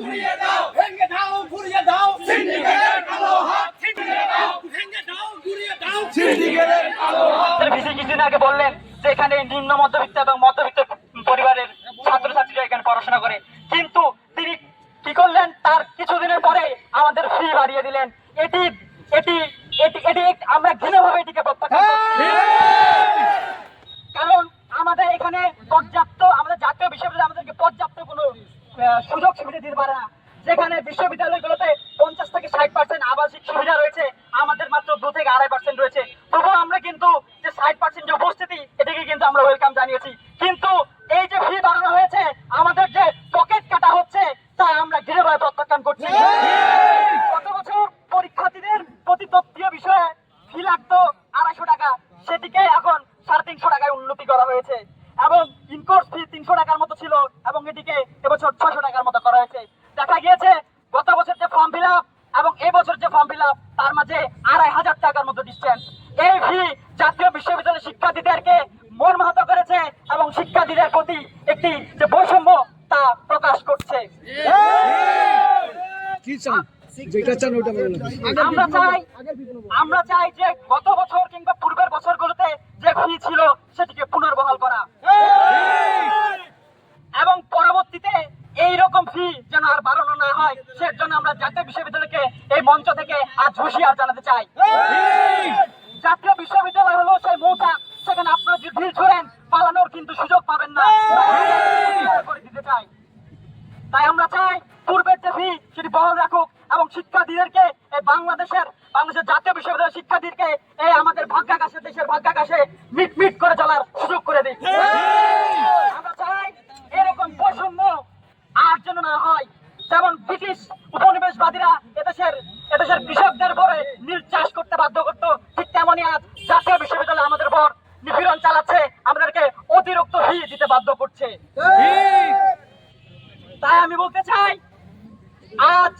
ঘুরিয়ে দাও ভেঙে দাও ঘুরিয়ে দাও। সিন্ডিকেটের কালো হাত। ছিটিয়ে দাও ভেঙে দাও ঘুরিয়ে দাও। সিন্ডিকেটের কালো হাত। ভিসি কিছুদিন আগে বললেন যে এখানে নিম্ন মধ্যবিত্ত এবং মধ্যবিত্ত পরিবারের ছাত্রছাত্রীরা এখানে পড়াশোনা করে। কিন্তু তিনি কি করলেন? তার কিছুদিনের পরে আমাদের ফি বাড়িয়ে দিলেন। এটি এটি এটি এটি আমরা ঘৃণাভাবে এটিকে প্রত্যাখ্যান করছি। কারণ আমাদের এখানে পর্যাপ্ত আমাদের জাতীয় বিশ্ববিদ্যালয় আমাদেরকে পর্যাপ্ত কোনো সুযোগ সুবিধা দিতে পারে না। যেখানে বিশ্ববিদ্যালয়গুলোতে পঞ্চাশ থেকে ষাট পার্সেন্ট আবাসিক সুবিধা রয়েছে, আমাদের মাত্র দু থেকে আড়াই পার্সেন্ট রয়েছে। তবুও আমরা কিন্তু যে ষাট পার্সেন্ট যে উপস্থিতি, এটাকে কিন্তু আমরা ওয়েলকাম জানিয়েছি। কিন্তু এই যে ফি বাড়ানো হয়েছে, আমাদের যে পকেট কাটা হচ্ছে, তা আমরা দৃঢ়ভাবে প্রত্যাখ্যান করছি। গত বছর পরীক্ষার্থীদের প্রতি তত্ত্বীয় বিষয়ে ফি লাগতো আড়াইশো টাকা। সেটিকে এখন সাড়ে তিনশো টাকায় উন্নতি করা হয়েছে। এবং ইনকোর্স ফি তিনশো টাকার মতো ছিল এবং এটিকে এবছর ছশো টাকার মতো করা হয়েছে। দেখা গিয়েছে গত বছর যে ফর্ম ফিল এবং এবছর যে ফর্ম ফিল তার মাঝে আড়াই হাজার টাকার মতো ডিস্টেন্স এই ফি জাতীয় বিশ্ববিদ্যালয়ের শিক্ষার্থীদেরকে মর্মাহত করেছে এবং শিক্ষার্থীদের প্রতি একটি যে বৈষম্য তা প্রকাশ করছে। কি চান যেটা চান ওটা বলেন আমরা চাই আমরা চাই যে গত বছর কিংবা পূর্বের বছরগুলোতে যে ফি ছিল সেটিকে পুনর্বহাল করা। এবং পরবর্তীতে এই রকম ফি যেন আর বাড়ানো না হয় সের জন্য আমরা জাতীয় বিশ্ববিদ্যালয়কে এই মঞ্চ থেকে আজ হুঁশিয়ার জানাতে চাই। জাতীয় বিশ্ববিদ্যালয় হলো সেই মৌটা সেখানে আপনারা যদি ঢিল ছোড়েন পালানোর কিন্তু সুযোগ পাবেন না। করে দিতে চাই তাই আমরা চাই পূর্বের যে ফি সেটি বহাল রাখুক এবং শিক্ষার্থীদেরকে এই বাংলাদেশের বাংলাদেশের জাতীয় বিশ্ববিদ্যালয়ের শিক্ষার্থীদেরকে এই আমাদের ভাগ্যাকাশে দেশের ভাগ্যাকাশে মিট মিট করে চলার সুযোগ করে দিই আমরা চাই এরকম বৈষম্য আর যেন না হয়। যেমন ব্রিটিশ উপনিবেশবাদীরা এদেশের এদেশের কৃষকদের পরে করতে বাধ্য করতো ঠিক তেমনই আজ জাতীয় বিশ্ববিদ্যালয় আমাদের পর নিপীড়ন চালাচ্ছে আমাদেরকে অতিরিক্ত ফি দিতে বাধ্য করছে। তাই আমি বলতে চাই আজ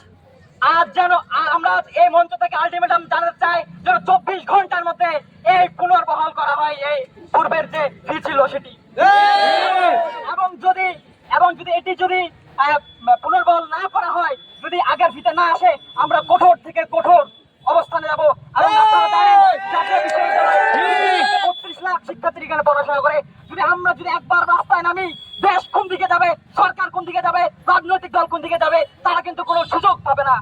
আজ যেন আমরা এই মঞ্চ থেকে আলটিমেটাম জানাতে চাই যেন চব্বিশ ঘণ্টার মধ্যে এই পুনর্বহাল করা হয় এই পূর্বের যে ফি ছিল সেটি। এবং যদি এবং যদি এটি যদি পুনর্বহাল না করা হয় যদি আগের ফিতে না আসে আমরা কঠোর থেকে কঠোর অবস্থানে যাব এবং আপনারা জানেন জাতীয় বিশ্ববিদ্যালয়ে বত্রিশ লাখ শিক্ষার্থী এখানে পড়াশোনা করে, যদি আমরা যদি একবার রাস্তায় নামি, দেশ কোন দিকে যাবে, সরকার কোন দিকে যাবে, রাজনৈতিক দল কোন দিকে যাবে, তারা কিন্তু কোনো সুযোগ পাবে না।